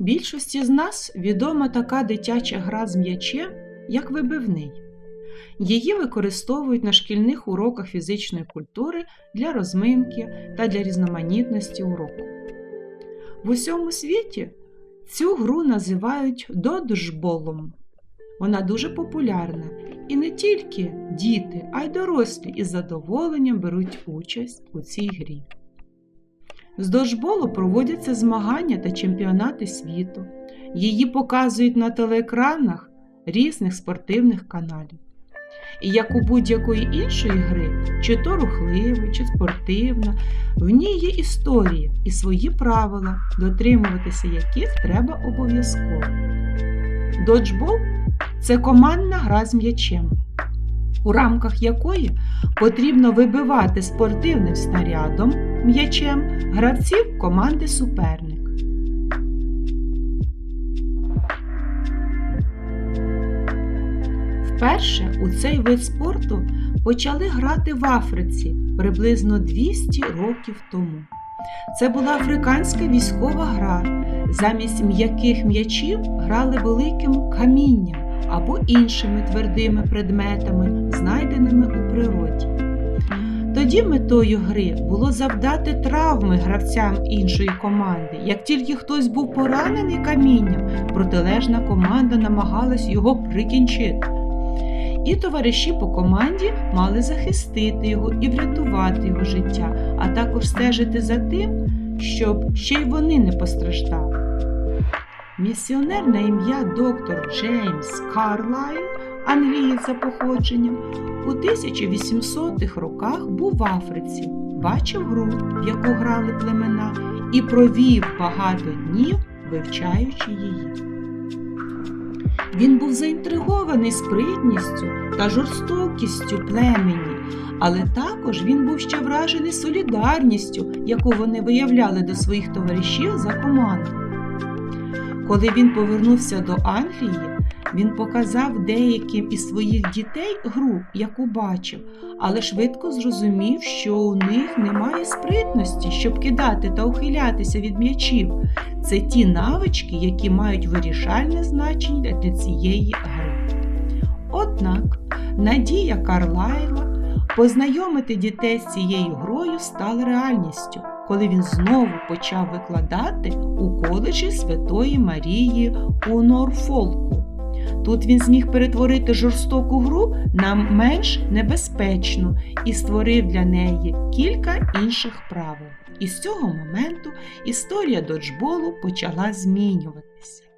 Більшості з нас відома така дитяча гра з м'ячем, як вибивний. Її використовують на шкільних уроках фізичної культури для розминки та для різноманітності уроку. В усьому світі цю гру називають доджболом. Вона дуже популярна, і не тільки діти, а й дорослі із задоволенням беруть участь у цій грі. З доджболу проводяться змагання та чемпіонати світу. Її показують на телеекранах різних спортивних каналів. І як у будь-якої іншої гри, чи то рухлива, чи спортивна, в ній є історія і свої правила, дотримуватися яких треба обов'язково. Доджбол це командна гра з м'ячем, у рамках якої потрібно вибивати спортивним снарядом м'ячем гравців команди суперник. Вперше у цей вид спорту почали грати в Африці приблизно 200 років тому. Це була африканська військова гра. Замість м'яких м'ячів грали великим камінням або іншими твердими предметами, знайденими у природі. Тоді метою гри було завдати травми гравцям іншої команди. Як тільки хтось був поранений камінням, протилежна команда намагалась його прикінчити. І товариші по команді мали захистити його і врятувати його життя, а також стежити за тим, щоб ще й вони не постраждали. Місіонер на ім'я доктор Джеймс Карлайн, англієць за походженням, у 1800-х роках був в Африці, бачив гру, в яку грали племена, і провів багато днів, вивчаючи її. Він був заінтригований спритністю та жорстокістю племені, але також він був ще вражений солідарністю, яку вони виявляли до своїх товаришів за команду. Коли він повернувся до Англії, він показав деяким із своїх дітей гру, яку бачив, але швидко зрозумів, що у них немає спритності, щоб кидати та ухилятися від м'ячів. Це ті навички, які мають вирішальне значення для цієї гри. Однак надія Карлайла познайомити дітей з цією грою стала реальністю, коли він знову почав викладати у коледжі Святої Марії у Норфолку. Тут він зміг перетворити жорстоку гру на менш небезпечну і створив для неї кілька інших правил. І з цього моменту історія доджболу почала змінюватися.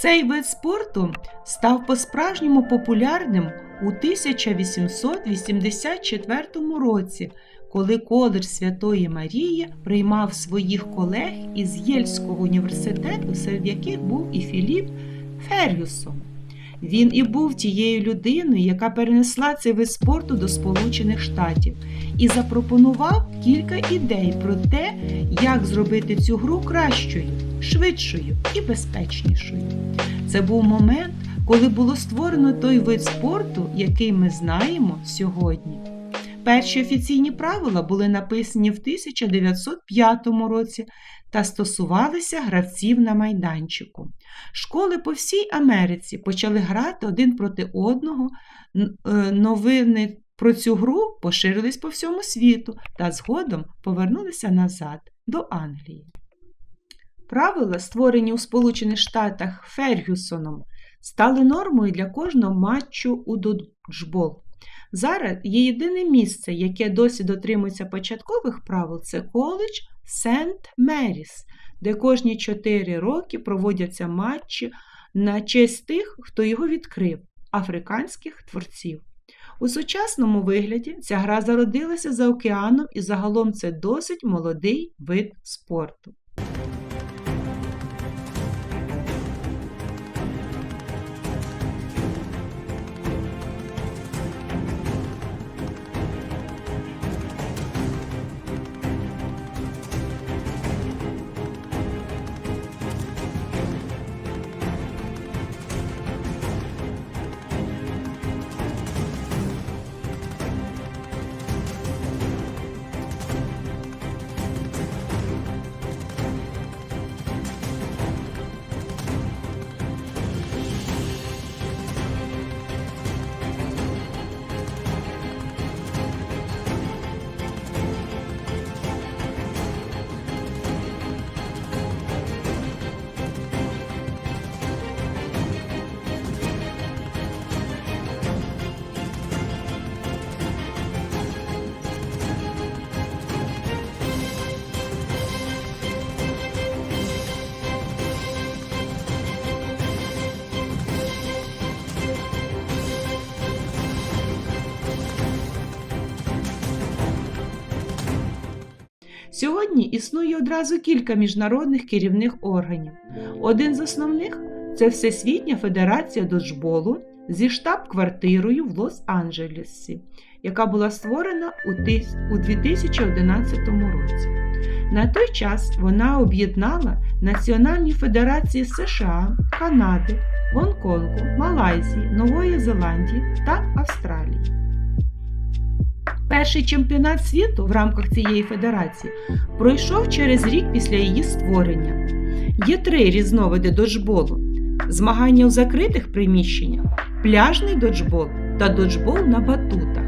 Цей вид спорту став по-справжньому популярним у 1884 році, коли коледж Святої Марії приймав своїх колег із Єльського університету, серед яких був і Філіп Фергюсон. Він і був тією людиною, яка перенесла цей вид спорту до Сполучених Штатів і запропонував кілька ідей про те, як зробити цю гру кращою, швидшою і безпечнішою. Це був момент, коли було створено той вид спорту, який ми знаємо сьогодні. Перші офіційні правила були написані в 1905 році та стосувалися гравців на майданчику. Школи по всій Америці почали грати один проти одного. Е, Новини про цю гру поширились по всьому світу та згодом повернулися назад до Англії. Правила, створені у Сполучених Штатах Фергюсоном, стали нормою для кожного матчу у доджбол. Зараз є єдине місце, яке досі дотримується початкових правил, це коледж Сент Меріс, де кожні 4 роки проводяться матчі на честь тих, хто його відкрив африканських творців. У сучасному вигляді ця гра зародилася за океаном і загалом це досить молодий вид спорту. Сьогодні існує одразу кілька міжнародних керівних органів. Один з основних це Всесвітня Федерація доджболу зі штаб-квартирою в Лос-Анджелесі, яка була створена у 2011 році. На той час вона об'єднала Національні федерації США, Канади, Гонконгу, Малайзії, Нової Зеландії та Австралії. Перший чемпіонат світу в рамках цієї федерації пройшов через рік після її створення. Є три різновиди доджболу: змагання у закритих приміщеннях, пляжний доджбол та доджбол на батутах.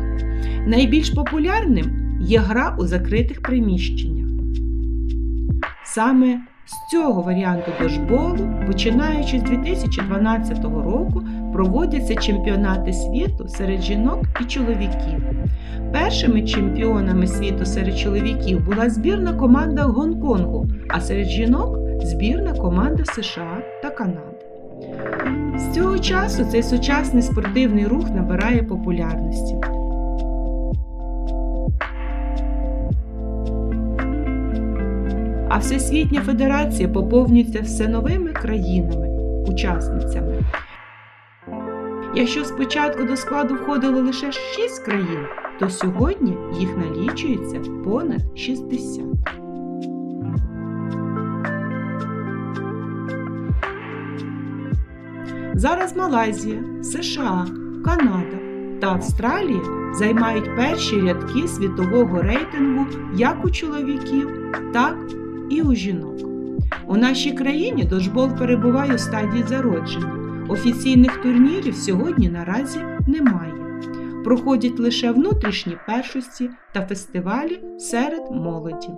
Найбільш популярним є гра у закритих приміщеннях. Саме з цього варіанту доджболу, починаючи з 2012 року, проводяться чемпіонати світу серед жінок і чоловіків. Першими чемпіонами світу серед чоловіків була збірна команда Гонконгу, а серед жінок збірна команда США та Канади. З цього часу цей сучасний спортивний рух набирає популярності. А Всесвітня Федерація поповнюється все новими країнами, учасницями. Якщо спочатку до складу входило лише 6 країн, то сьогодні їх налічується понад 60. Зараз Малайзія, США, Канада та Австралія займають перші рядки світового рейтингу як у чоловіків, так і у жінок. У нашій країні доджбол перебуває у стадії зародження. Офіційних турнірів сьогодні наразі немає. Проходять лише внутрішні першості та фестивалі серед молоді.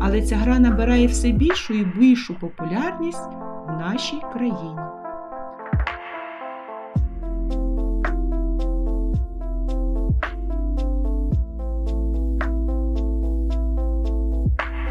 Але ця гра набирає все більшу і більшу популярність нашій країні.